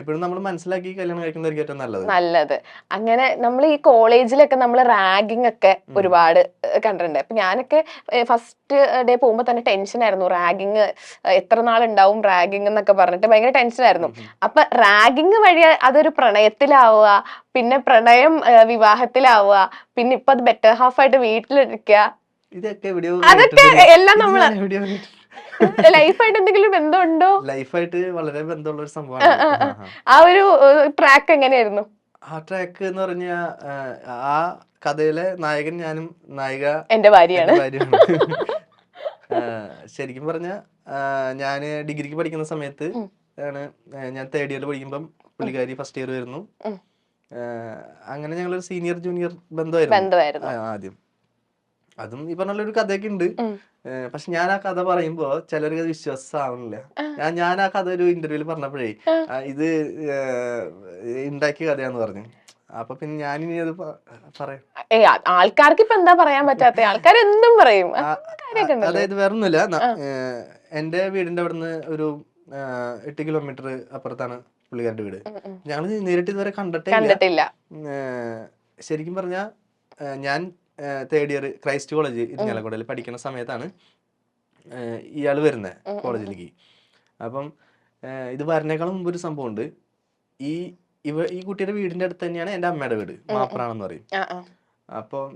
എപ്പോഴും നമ്മൾ മനസ്സിലാക്കി കല്യാണം കഴിക്കുന്നതായിരിക്കും ഏറ്റവും നല്ലത്. നല്ലത്. അങ്ങനെ നമ്മൾ ഈ കോളേജിലൊക്കെ നമ്മൾ റാഗിങ് ഒക്കെ ഒരുപാട് കണ്ടിട്ടുണ്ട്. അപ്പൊ ഞാനൊക്കെ ഫസ്റ്റ് ഡേ പോകുമ്പോ തന്നെ ടെൻഷൻ ആയിരുന്നു റാഗിങ് എത്ര നാളുണ്ടാവും റാഗിങ് എന്നൊക്കെ പറഞ്ഞിട്ട് ഭയങ്കര ടെൻഷൻ ആയിരുന്നു അപ്പൊ റാഗിങ് വഴി അതൊരു പ്രണയത്തിലാവുക പിന്നെ പ്രണയം വിവാഹത്തിലാവുക പിന്നെ ഇപ്പൊ അത് ബെറ്റർ ഹാഫ് ആയിട്ട് വീട്ടിലിരിക്കുക ഇതൊക്കെ അതൊക്കെ എല്ലാം നമ്മൾ എവിടെയോ ലൈഫായിട്ട് എന്തെങ്കിലും ബന്ധമുണ്ടോ? ലൈഫായിട്ട് വളരെ ബന്ധമുള്ള ഒരു സംഭവമാണ്. ആ, ഒരു ട്രാക്ക് എങ്ങനെയായിരുന്നു? ആ ട്രാക്ക് എന്ന് പറഞ്ഞ ആ കഥയിലെ നായകൻ ഞാനും നായിക എന്റെ ഭാര്യയാണ്. ശരിക്കും പറഞ്ഞ ഞാൻ ഡിഗ്രിക്ക് പഠിക്കുന്ന സമയത്ത് ആണ് ഞാൻ തേർഡ് ഇയർ പഠിക്കുമ്പം പുള്ളിക്കാരി ഫസ്റ്റ് ഇയർ വരുന്നു. അങ്ങനെ ഞങ്ങളൊരു സീനിയർ ജൂനിയർ ബന്ധമായിരുന്നു. ആദ്യം. അതും ഈ പറഞ്ഞ ഒരു കഥയൊക്കെ ഉണ്ട് പക്ഷെ ഞാൻ ആ കഥ പറയുമ്പോ ചിലർക്ക് അത് വിശ്വാസമാവണില്ല. ഞാൻ ഞാൻ ആ കഥ ഒരു ഇന്റർവ്യൂൽ പറഞ്ഞപ്പോഴേ ഇത് ഉണ്ടാക്കിയ കഥയാന്ന് പറഞ്ഞു. അപ്പൊ പിന്നെ ഞാൻ ഇനി അത് പറയാം. ആൾക്കാർക്ക് ഇപ്പൊ എന്താ പറയാൻ പറ്റാത്ത? ആൾക്കാർ എന്തും പറയും. അതായത് വേറൊന്നുമില്ല. എന്റെ വീടിന്റെ അവിടുന്ന് ഒരു എട്ട് കിലോമീറ്റർ അപ്പുറത്താണ് പുള്ളിക്കാരുടെ വീട്. ഞങ്ങൾ നേരിട്ട് ഇതുവരെ കണ്ടിട്ടേ കണ്ടിട്ടില്ല. ശരിക്കും പറഞ്ഞ ഞാൻ തേർഡ് ഇയർ ക്രൈസ്റ്റ് കോളേജ് ഇരിങ്ങാലക്കുടയിൽ പഠിക്കുന്ന സമയത്താണ് ഇയാൾ വരുന്നത് കോളേജിലേക്ക്. അപ്പം ഇത് വരണേക്കാളും മുമ്പ് ഒരു സംഭവം ഉണ്ട് ഈ ഇവ ഈ കുട്ടിയുടെ വീടിന്റെ അടുത്ത് തന്നെയാണ് എന്റെ അമ്മയുടെ വീട് മാപ്രാണെന്ന് പറയും. ആ, ആ. അപ്പം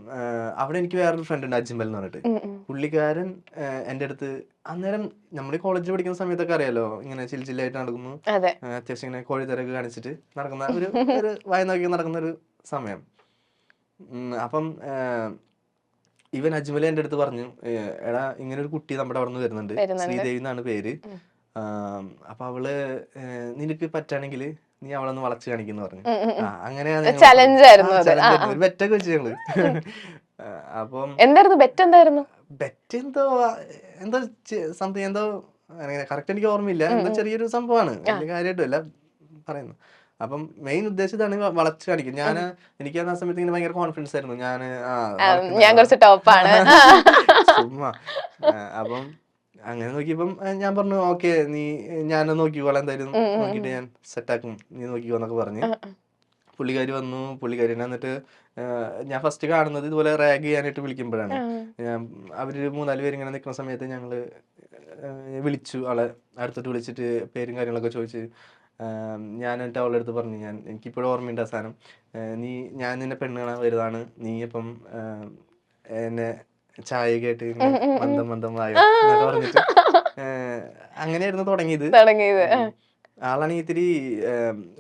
അവിടെ എനിക്ക് വേറൊരു ഫ്രണ്ട് ഉണ്ട് അജ്മൽ എന്ന് പറഞ്ഞിട്ട്. പുള്ളിക്കാരൻ എന്റെ എന്റെ അടുത്ത് അന്നേരം നമ്മൾ കോളേജിൽ പഠിക്കുന്ന സമയത്തൊക്കെ അറിയാലോ ഇങ്ങനെ ചിൽ ചില്ലായിട്ട് നടക്കുന്നു. അത്യാവശ്യം ഇങ്ങനെ കോഴിത്തരൊക്കെ കാണിച്ചിട്ട് നടക്കുന്ന ഒരു ഒരു വായ നോക്കി നടക്കുന്ന ഒരു സമയം. അപ്പം ഇവൻ അജ്മൽ എന്റെ അടുത്ത് പറഞ്ഞു എടാ ഇങ്ങനെ ഒരു കുട്ടി നമ്മുടെ അവിടെ നിന്ന് വരുന്നുണ്ട്. ശ്രീദേവി എന്നാണ് പേര്. അപ്പൊ അവൾ നിനക്ക് പറ്റുകയാണെങ്കിൽ നീ അവളൊന്ന് വളച്ചു കാണിക്കുന്നു പറഞ്ഞു. അങ്ങനെയാണ്. ഒരു ബെറ്റൊക്കെ വെച്ച് ഞങ്ങൾ. അപ്പം എന്തായിരുന്നു? ബെറ്റ് എന്തായിരുന്നു? ബെറ്റ് എന്തോ എന്തോ സംതിങ് എന്തോ കറക്റ്റ് എനിക്ക് ഓർമ്മയില്ല. എന്തോ ചെറിയൊരു സംഭവമാണ്. കാര്യമായിട്ടല്ല പറയുന്നു. അപ്പം മെയിൻ ഉദ്ദേശം ഇതാണ് വളച്ചു കാണിക്കും ഞാൻ എനിക്ക് ആ സമയത്ത് ഇങ്ങനെ ഭയങ്കര കോൺഫിഡൻസ് ആയിരുന്നു. ഞാൻ ഞാൻ കുറച്ച് ടോപ്പാണ് ചുമ്മാ. അപ്പം അങ്ങനെ നോക്കിയപ്പം ഞാൻ പറഞ്ഞു ഓക്കെ നീ ഞാൻ നോക്കിക്കോളാം എന്തായാലും. നോക്കിയിട്ട് ഞാൻ സെറ്റാക്കും നീ നോക്കിക്കോ എന്നൊക്കെ പറഞ്ഞ്. പുള്ളിക്കാരി വന്നു. പുള്ളിക്കാരി എന്നിട്ട് ഞാൻ ഫസ്റ്റ് കാണുന്നത് ഇതുപോലെ റാഗ് ചെയ്യാനായിട്ട് വിളിക്കുമ്പോഴാണ്. ഞാൻ അവർ മൂന്നാൽ പേര് ഇങ്ങനെ നിൽക്കുന്ന സമയത്ത് ഞങ്ങൾ വിളിച്ചു. ആളെ അടുത്തോട്ട് വിളിച്ചിട്ട് പേരും കാര്യങ്ങളൊക്കെ ചോദിച്ച് ഞാൻ എന്നിട്ട് അവളുടെ അടുത്ത് പറഞ്ഞു ഞാൻ എനിക്കിപ്പോഴും ഓർമ്മയുണ്ട് ആ സാധനം. നീ ഞാൻ നിന്നെ പെണ്ണ് കാണാൻ വരുന്നതാണ് നീ ഇപ്പം എന്നെ ചായ കേട്ട് മന്ദം മന്ദം വായോ എന്നൊക്കെ പറഞ്ഞിട്ട് അങ്ങനെയായിരുന്നു തുടങ്ങിയത്. തുടങ്ങിയത്. ആളാണെങ്കിൽ ഇത്തിരി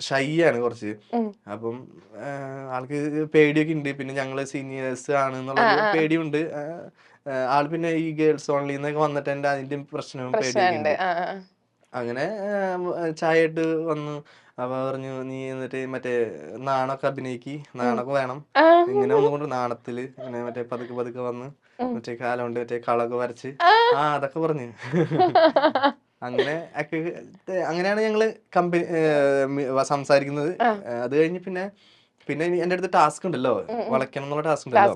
ഷൈ ആണ് കുറച്ച്. അപ്പം ആൾക്ക് പേടിയൊക്കെ ഉണ്ട്. പിന്നെ ഞങ്ങൾ സീനിയേഴ്സ് ആണ് എന്നുള്ള പേടിയുണ്ട്. ആ, ആ, ആൾ പിന്നെ ഈ ഗേൾസ് ഓൺലി എന്നൊക്കെ വന്നിട്ട് എന്റെ അതിന്റെ പ്രശ്നവും പേടിയൊക്കെ ഉണ്ട്. അങ്ങനെ ചായ ഇട്ട് വന്നു. അപ്പൊ പറഞ്ഞു നീ എന്നിട്ട് മറ്റേ നാണൊക്കെ അഭിനയിക്ക്. നാണൊക്കെ വേണം. ഇങ്ങനെ വന്നുകൊണ്ട് നാണത്തിൽ അങ്ങനെ മറ്റേ പതുക്കെ പതുക്കെ വന്ന് മറ്റേ കാലം കൊണ്ട് മറ്റേ കളൊക്കെ വരച്ച്. ആ. അതൊക്കെ പറഞ്ഞു. അങ്ങനെ അങ്ങനെയാണ് ഞങ്ങൾ കമ്പനി സംസാരിക്കുന്നത്. അത് കഴിഞ്ഞ് പിന്നെ പിന്നെ എന്റെ അടുത്ത് ടാസ്ക് ഉണ്ടല്ലോ. വളയ്ക്കണം എന്നുള്ള ടാസ്ക് ഉണ്ടല്ലോ.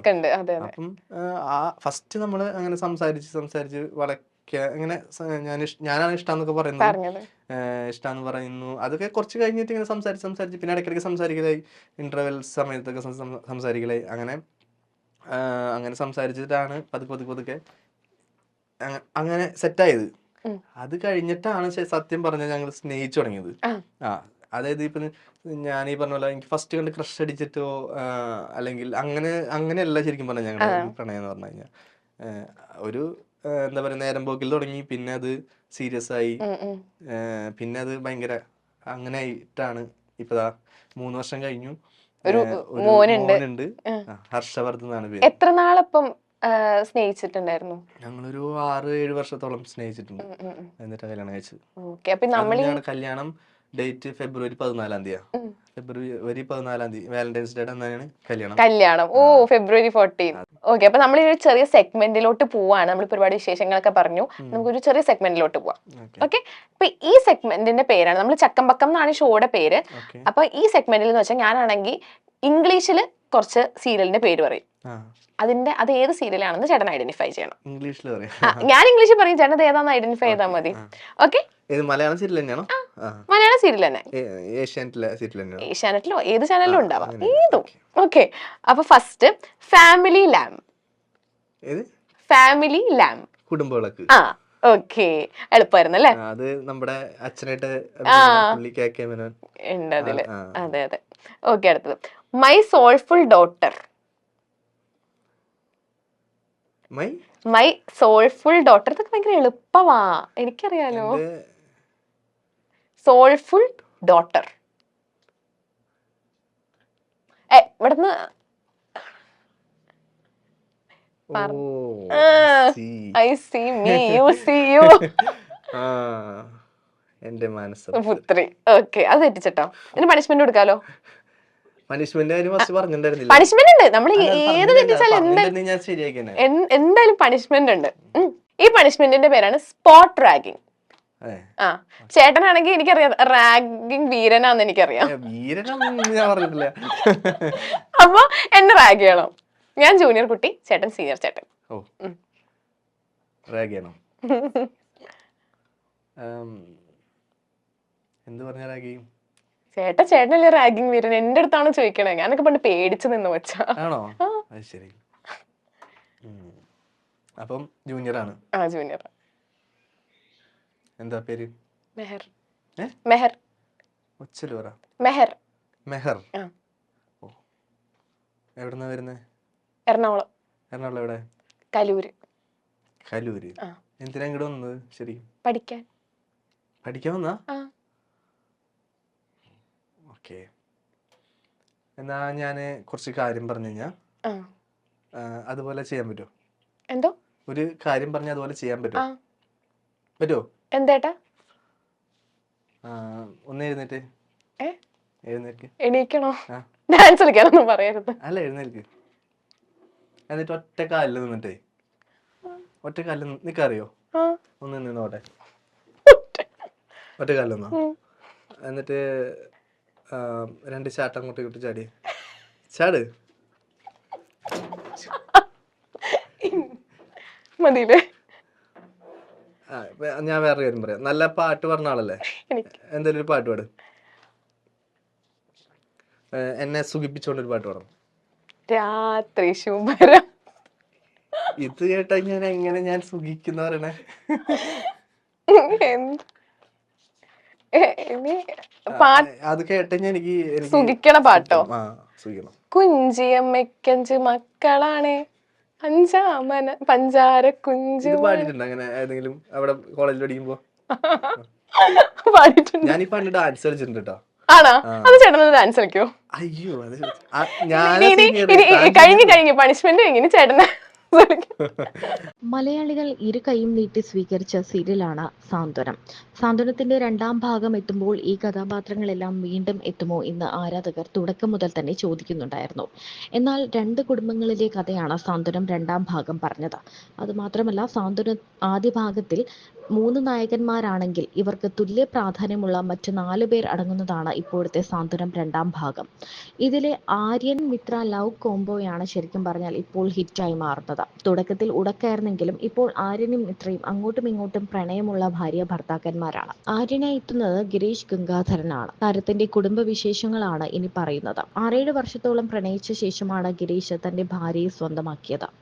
അപ്പം ആ, ഫസ്റ്റ് നമ്മൾ അങ്ങനെ സംസാരിച്ച് സംസാരിച്ച് വളയ്ക്ക അങ്ങനെ ഞാൻ ഞാനാണ് ഇഷ്ടം എന്നൊക്കെ പറയുന്നത് ഇഷ്ടാന്ന് പറയുന്നു. അതൊക്കെ കുറച്ച് കഴിഞ്ഞിട്ട് ഇങ്ങനെ സംസാരിച്ച് സംസാരിച്ച് പിന്നെ ഇടയ്ക്കിടയ്ക്ക് സംസാരിക്കലായി. ഇന്റർവെൽ സമയത്തൊക്കെ സംസാരിക്കലായി. അങ്ങനെ അങ്ങനെ സംസാരിച്ചിട്ടാണ് പതുക്കെ പതുക്കെ പതുക്കെ അങ്ങനെ സെറ്റായത്. അത് കഴിഞ്ഞിട്ടാണ് സത്യം പറഞ്ഞ ഞങ്ങൾ സ്നേഹിച്ചു തുടങ്ങിയത്. ആ. അതായത് ഇപ്പൊ ഞാൻ ഈ പറഞ്ഞ പോലെ എനിക്ക് ഫസ്റ്റ് കണ്ട് ക്രഷ് അടിച്ചിട്ടോ അല്ലെങ്കിൽ അങ്ങനെ അങ്ങനെയല്ല ശരിക്കും പറഞ്ഞ ഞങ്ങളുടെ പ്രണയം എന്ന് പറഞ്ഞു കഴിഞ്ഞാൽ ഒരു എന്താ പറയുക നേരം പോക്കിൽ തുടങ്ങി. പിന്നെ അത് സീരിയസ് ആയി. പിന്നെ അത് ഭയങ്കര അങ്ങനെ ആയിട്ടാണ് ഇപ്പതാ മൂന്ന് വർഷം കഴിഞ്ഞു. ഒരു മോനുണ്ട്. ഹർഷവർദ്ധൻ എന്നാണ് പേര്. എത്ര നാളപ്പം സ്നേഹിച്ചിട്ടുണ്ടായിരുന്നു? ഞങ്ങളൊരു ആറ് ഏഴ് വർഷത്തോളം സ്നേഹിച്ചിട്ടുണ്ട്. എന്നിട്ട് കല്യാണം കഴിച്ചത്. കല്യാണം? ഡേറ്റ് ഫെബ്രുവരി പതിനാലാം തീയതി ഫെബ്രുവരി പതിനാലാം തീയതി. വാലന്റൈൻസ് ഡേ എന്നാണ് കല്യാണം. കല്യാണം. ഓ ഫെബ്രുവരി ഫോർട്ടീൻ ഓക്കെ അപ്പൊ നമ്മൾ ഒരു ചെറിയ സെഗ്മെന്റിലോട്ട് പോവാണ്. നമ്മൾ ഒരുപാട് വിശേഷങ്ങളൊക്കെ പറഞ്ഞു. നമുക്കൊരു ചെറിയ സെഗ്മെന്റിലോട്ട് പോവാം. ഓക്കെ അപ്പൊ ഈ സെഗ്മെന്റിന്റെ പേരാണ്. നമ്മൾ ചക്കമ്പക്കം എന്നാണ് ഷോയുടെ പേര്. അപ്പൊ ഈ സെഗ്മെന്റിൽ എന്ന് വെച്ചാൽ ഞാനാണെങ്കിൽ ഇംഗ്ലീഷിൽ കുറച്ച് സീരിയലിന്റെ പേര് പറയും. അതിന്റെ അത് ഏത് സീരിയലാണെന്ന് ചേട്ടൻ ഐഡന്റിഫൈ ചെയ്യണം. ഇംഗ്ലീഷിൽ പറയാം. ഞാൻ ഇംഗ്ലീഷിൽ പറയും ചേട്ടൻ അത് ഏതാണെന്ന് ഐഡന്റിഫൈ ചെയ്താൽ മതി. ഓക്കെ മലയാളം സീരിയൽ തന്നെയാണോ? മലയാള സീരിയൽ തന്നെ ഏഷ്യാനെറ്റിലെ ഏത് ചാനലിലും ഉണ്ടാവാം. ഏതും. ഓക്കേ. അപ്പൊ ഫസ്റ്റ് ഫാമിലി ലാം. ഫാമിലി ലാം. കുടുംബവിളക്ക് ആ ഓക്കെ. എളുപ്പമായിരുന്നു അല്ലേ അത് നമ്മുടെ അച്ഛനായിട്ട് ഉണ്ട് അതിൽ. അതെ അതെ. ഓക്കെ അടുത്തത്. My soulful daughter. My? My soulful daughter ഇതൊക്കെ ഭയങ്കര എളുപ്പമാ എനിക്കറിയാലോ. സോൾഫുൾ ഡോട്ടർ ഇവിടുന്ന് I see me you see you എന്റെ മനസ്സ്. പുത്രി. ഓക്കെ അത് തെറ്റിച്ചട്ടോ. ഇതിന് പണിഷ്മെന്റ് കൊടുക്കാലോ? പണിഷ്മെന്റ് ഉണ്ട്. നമ്മൾ ഏത്. തെറ്റിച്ചാലും എന്തായാലും പണിഷ്മെന്റ് ഉണ്ട്. ഈ പണിഷ്മെന്റിന്റെ പേരാണ് സ്പോട്ട് റാഗിങ് ആ ചേട്ടനാണെങ്കിൽ എനിക്കറിയാം റാഗിങ് വീരനാന്ന് എനിക്കറിയാം. അപ്പൊ എന്നെ റാഗ് ചെയ്യണം. ഞാൻ ജൂനിയർ കുട്ടി ചേട്ടൻ സീനിയർ ചേട്ടൻ. റാഗ് ചെയ്യണം. ഉം, എന്ത് പറഞ്ഞ റാഗ്? ചേട്ടൻ ചേട്ടനല്ലേ റാഗിങ് വീരൻ? എന്റെ അടുത്താണ് ചോദിക്കണേ. ഞാനൊക്കെ പണ്ട് പേടിച്ചു നിന്ന് വെച്ചാ. ആണോ? ശരി. അപ്പം ജൂനിയർ ആണ് ആ ജൂനിയർ എന്താ പേര്? മെഹർ? മെഹർ. ഒച്ചൽ പറ. മെഹർ. മെഹർ. ഓ. എവിടുന്നാ വരുന്നത് എറണാകുളം. എറണാകുളം എവിടെ? കലൂര്. കലൂര്. എന്തിനാ ഇങ്ങോട്ട് വന്നത് ശരി? പഠിക്കാൻ. പഠിക്കാൻ വന്നാ? ഓക്കെ. എന്നാ ഞാൻ കുറച്ച് കാര്യം പറഞ്ഞു കഴിഞ്ഞാ. അതുപോലെ ചെയ്യാൻ പറ്റുമോ എന്തോ? ഒരു കാര്യം പറഞ്ഞാൽ അതുപോലെ ചെയ്യാൻ പറ്റുമോ പറ്റുമോ എന്തേട്ടാ ആ, ഒന്ന് എഴുന്നേറ്റ്. എഴുന്നേൽക്ക്. എണീക്കണോ. ഡാൻസ് കളിക്കാനൊന്നും പറയരുത്. അല്ല എഴുന്നേൽക്ക്. എന്നിട്ട് ഒറ്റ കാലിൽ നിന്നിട്ടേ. ഒറ്റ കാലിൽ നിനക്കറിയോ ഒന്ന് നിന്നോട്ടെ. ഒറ്റ. കാലിൽ നിന്നോ? എന്നിട്ട് രണ്ട് ചാട്ടം അങ്ങോട്ട് ഇങ്ങോട്ട് ചാടി. ചാട്. മതിയില്ലേ? ഞാൻ വേറെ കാര്യം പറയാം. നല്ല പാട്ട് പറഞ്ഞ ആളല്ലേ? എന്തെങ്കിലും ഒരു പാട്ട് പാട്. എന്നെ സുഖിപ്പിച്ചോണ്ട് ഒരു പാട്ട് പാടും രാത്രി ശുഭരം. ഇത് കേട്ട ഞാൻ എങ്ങനെ ഞാൻ സുഖിക്കുന്ന പറയണേ? അത് കേട്ട എനിക്ക് സുഖിക്കണ പാട്ടോ? സുഖിക്കണം. കുഞ്ചിയമ്മയ്ക്കഞ്ച് മക്കളാണ്. അഞ്ചാമന പഞ്ചാര കുഞ്ചു പാടിയിട്ടുണ്ട്? അങ്ങനെ ഏതെങ്കിലും അവിടെ കോളേജിൽ പഠിക്കുമ്പോ? പാടിയിട്ടുണ്ട്. ഞാൻ ഈ പണ്ട് ഡാൻസ് കളിച്ചിട്ടുണ്ട് കേട്ടോ ആണോ? അത് ചേട്ടൻ ഡാൻസ് കളിക്കോ? അയ്യോ കഴിഞ്ഞു കഴിഞ്ഞു പണിഷ്മെന്റ് കഴിഞ്ഞു ചേട്ടനെ മലയാളികൾ ഇരു കൈയും നീട്ടി സ്വീകരിച്ച സീരിയലാണ് സാന്ത്വനം. സാന്ത്വനത്തിന്റെ രണ്ടാം ഭാഗം എത്തുമ്പോൾ ഈ കഥാപാത്രങ്ങളെല്ലാം വീണ്ടും എത്തുമോ എന്ന് ആരാധകർ തുടക്കം മുതൽ തന്നെ ചോദിക്കുന്നുണ്ടായിരുന്നു. എന്നാൽ രണ്ട് കുടുംബങ്ങളിലെ കഥയാണ് സാന്ത്വനം രണ്ടാം ഭാഗം പറഞ്ഞത്. അതുമാത്രമല്ല സാന്ത്വനം ആദ്യ ഭാഗത്തിൽ മൂന്ന് നായകന്മാരാണെങ്കിൽ ഇവർക്ക് തുല്യ പ്രാധാന്യമുള്ള മറ്റു നാല് പേർ അടങ്ങുന്നതാണ് ഇപ്പോഴത്തെ സാന്ത്വനം രണ്ടാം ഭാഗം. ഇതിലെ ആര്യൻ മിത്ര ലവ് കോംബോയാണ് ശരിക്കും പറഞ്ഞാൽ ഇപ്പോൾ ഹിറ്റായി മാറുന്നത്. തുടക്കത്തിൽ ഉടക്കായിരുന്നെങ്കിലും ഇപ്പോൾ ആര്യനും മിത്രയും അങ്ങോട്ടും ഇങ്ങോട്ടും പ്രണയമുള്ള ഭാര്യ ഭർത്താക്കന്മാരാണ്. ആര്യനായി എത്തുന്നത് ഗിരീഷ് ഗംഗാധരനാണ്. താരത്തിന്റെ കുടുംബ വിശേഷങ്ങളാണ് ഇനി പറയുന്നത്. ആറേഴ് വർഷത്തോളം പ്രണയിച്ച ശേഷമാണ് ഗിരീഷ് തന്റെ ഭാര്യയെ സ്വന്തമാക്കിയത്.